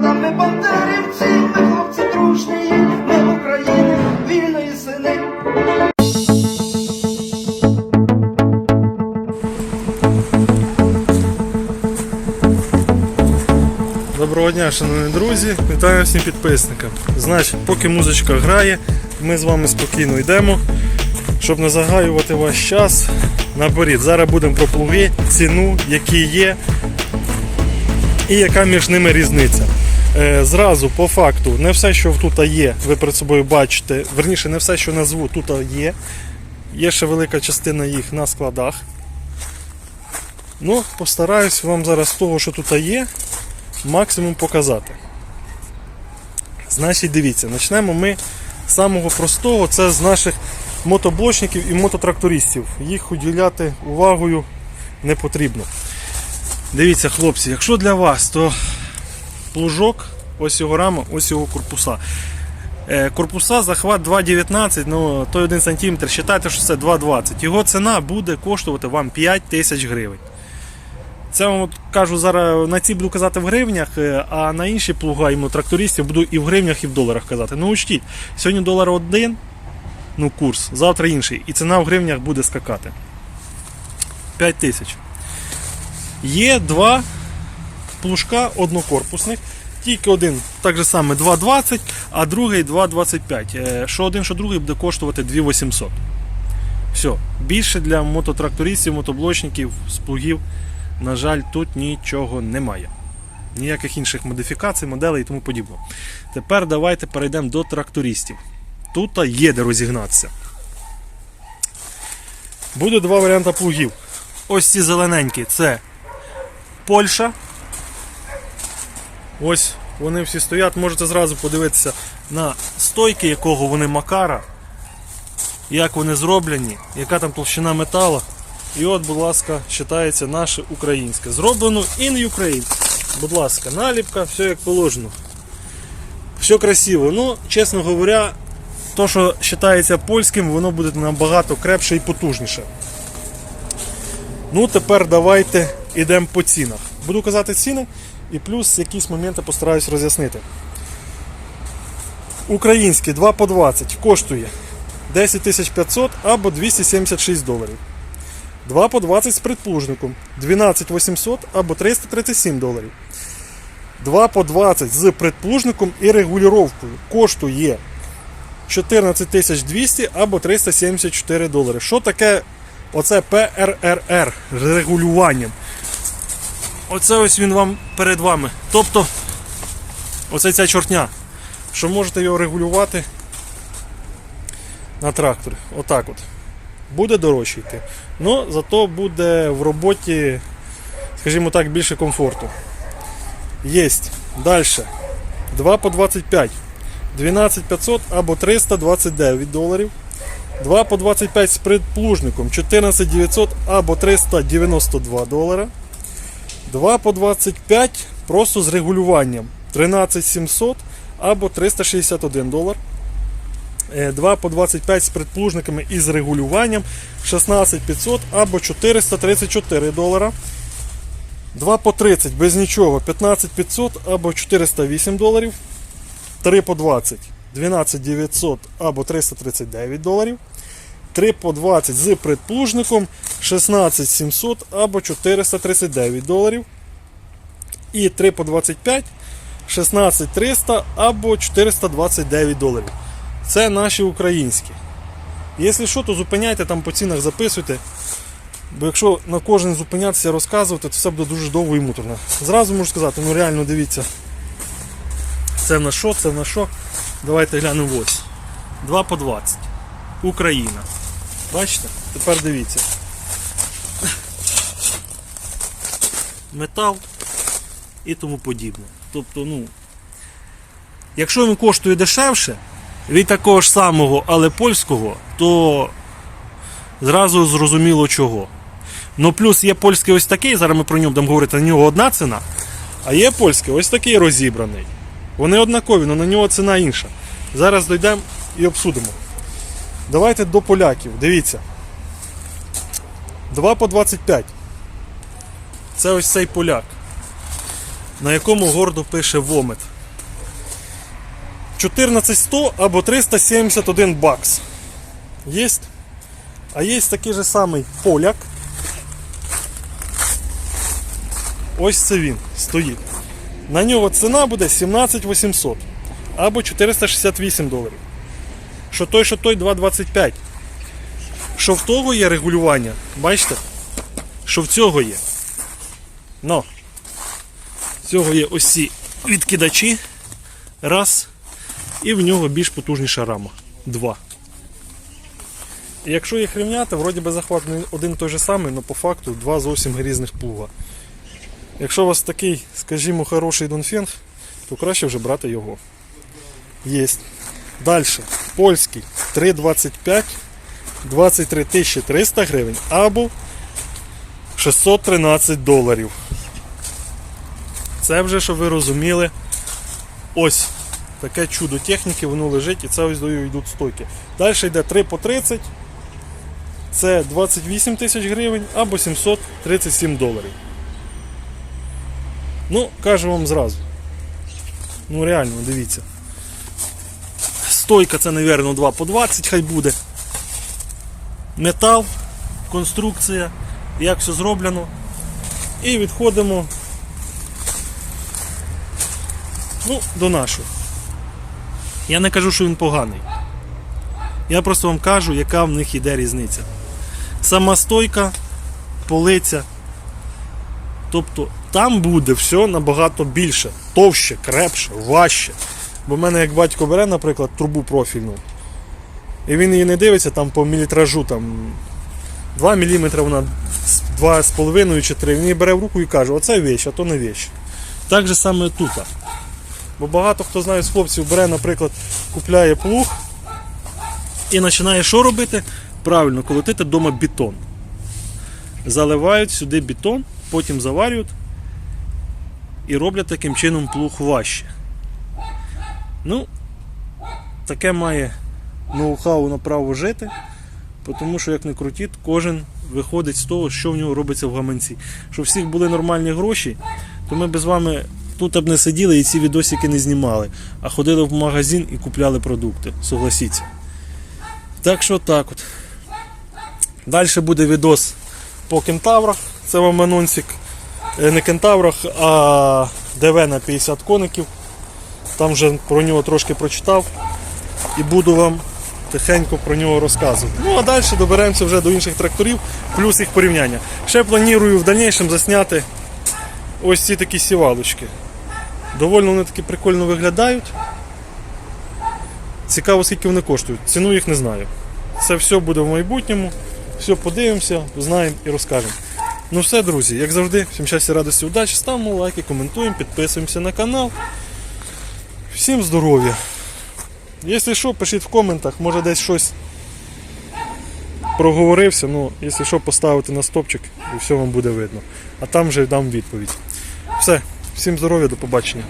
Ми бандерівці, ми хлопці дружні, ми України, вільної сини. Доброго дня, шановні друзі, вітаю всім підписникам. Значить, поки музичка грає, ми з вами спокійно йдемо, щоб не загаювати ваш час наперед. Зараз будемо про плуги, ціну, які є і яка між ними різниця. Е, зразу по факту, не все, що тут є, ви перед собою бачите, верніше, не все, що назву, тут є. Є ще велика частина їх на складах. Ну, постараюсь вам зараз того, що тут є, максимум показати. Значить, дивіться, почнемо ми з самого простого, це з наших мотоблочників і мототрактористів. Їх уділяти увагою не потрібно. Дивіться, хлопці, якщо для вас, то плужок, ось його рама, ось його корпуса. Е, Корпуса захват 2,19, ну той 1 см, вважайте, що це 2,20. Його ціна буде коштувати вам 5 тисяч гривень. Це вам от кажу зараз на ці буду казати в гривнях, е, а на інші плуга йому трактористів буду і в гривнях, і в доларах казати. Ну учтіть, сьогодні долар один, ну курс, завтра інший, і ціна в гривнях буде скакати. 5 тисяч. Є два плужка однокорпусних. Тільки один так же саме 2,20, а другий 2,25. Е, Що один, що другий буде коштувати 2,800. Все. Більше для мототрактористів, мотоблочників, з плугів, на жаль, тут нічого немає. Ніяких інших модифікацій, моделей і тому подібне. Тепер давайте перейдемо до трактористів. Тут є де розігнатися. Буде два варіанти плугів. Ось ці зелененькі це Польща. Ось вони всі стоять. Можете зразу подивитися на стойки, якого вони макара, як вони зроблені, яка там толщина металу. І от, будь ласка, читається наше українське. Зроблено in Ukraine. Будь ласка, наліпка, все як положено. Все красиво. Ну, чесно говоря, то, що вважається польським, воно буде набагато крепше і потужніше. Ну, тепер давайте йдемо по цінах. Буду казати ціни і плюс якісь моменти постараюсь роз'яснити. Український 2 по 20 коштує 10 500 або 276 доларів. 2 по 20 з предплужником 12 800 або 337 доларів. 2 по 20 з предплужником і регулювання коштує 14 200 або 374 долари. Що таке оце ПРРР з регулюванням? Оце ось він вам перед вами. Тобто, оце ця чортня, що можете його регулювати на тракторі. Отак от. Буде дорожче йти. Ну, зато буде в роботі, скажімо так, більше комфорту. Єсть. Далі. 2 по 25. 12 500 або 329 доларів. 2 по 25 з предплужником 14 900 або 392 долара. 2 по 25 просто з регулюванням 13 700 або 361 долар. 2 по 25 з предплужниками і з регулюванням 16 500 або 434 долара. 2 по 30 без нічого 15 500 або 408 доларів. 3 по 20 12 900 або 339 доларів. 3 по 20 з предплужником 16 700 або 439 доларів. І 3 по 25 16 300 або 429 доларів. Це наші українські. Якщо що, то зупиняйте там по цінах записуйте. Бо якщо на кожен зупинятися розказувати, то все буде дуже довго і муторно. Зразу можу сказати, ну реально дивіться. Це на що, це на що. Давайте глянемо ось. 2 по 20. Україна. Бачите? Тепер дивіться. Метал і тому подібне. Тобто, ну, якщо він коштує дешевше, від такого ж самого, але польського, то зразу зрозуміло чого. Ну плюс є польський ось такий, зараз ми про нього будемо говорити, на нього одна ціна, а є польський ось такий розібраний. Вони однакові, але на нього ціна інша. Зараз дійдемо і обсудимо. Давайте до поляків. Дивіться. 2 по 25. Це ось цей поляк. на якому гордо пише Вомет. 14100 або 371 бакс. Єсть. А є такий же самий поляк. Ось це він стоїть. На нього ціна буде 17800 або 468 доларів. Що той, що той 2,25. Що в того є регулювання, бачите? Що в цього є. Ну, в цього є ось ці відкидачі. Раз. І в нього більш потужніша рама. Два. І якщо їх рівняти, вроді би захват один той же самий, але по факту два зовсім різних плуга. Якщо у вас такий, скажімо, хороший Донфінг, то краще вже брати його. Єсть. Далі. Польський 3,25, 23 300 гривень або 613 доларів. Це вже, щоб ви розуміли, ось таке чудо техніки, воно лежить і це ось дою йдуть стойки. Далі йде 3 по 30, це 28 тисяч гривень або 737 доларів. Ну, кажу вам зразу. Ну реально, дивіться. Стойка це, мабуть, 2 по 20 хай буде. Метал, конструкція, як все зроблено. І відходимо ну, до нашого. Я не кажу, що він поганий. Я просто вам кажу, яка в них іде різниця. Сама стойка, полиця. Тобто там буде все набагато більше, товще, крепше, важче. Бо в мене як батько бере, наприклад, трубу профільну, і він її не дивиться там по мілітражу, там 2 мм вона 2,5 чи 3. Він її бере в руку і каже, оце вещь, а то не вещь. Так же саме тут. Бо багато хто знає з хлопців бере, наприклад, купляє плуг і починає що робити? Правильно, колотити вдома бетон. Заливають сюди бетон, потім заварюють і роблять таким чином плуг важче. Ну, таке має ноу-хау на право жити, тому що, як не крутіть, кожен виходить з того, що в нього робиться в гаманці. Щоб всіх були нормальні гроші, то ми б з вами тут б не сиділи і ці відосики не знімали, а ходили в магазин і купляли продукти. Согласіться. Так що так от. Далі буде відос по кентаврах. Це вам анонсик. Е, Не кентаврах, а ДВ на 50 коників. Там вже про нього трошки прочитав і буду вам тихенько про нього розказувати. Ну а далі доберемося вже до інших тракторів, плюс їх порівняння. Ще планую в дальнішому засняти ось ці такі сівалочки. Доволі вони такі прикольно виглядають. Цікаво, скільки вони коштують. Ціну їх не знаю. Це все буде в майбутньому. Все подивимося, знаємо і розкажемо. Ну все, друзі, як завжди, всім щастя, радості, удачі, ставимо лайки, коментуємо, підписуємося на канал. Всім здоров'я. Якщо що, пишіть в коментах, може десь щось проговорився, ну, якщо що, поставити на стопчик і все вам буде видно. А там вже дам відповідь. Все, всім здоров'я, до побачення.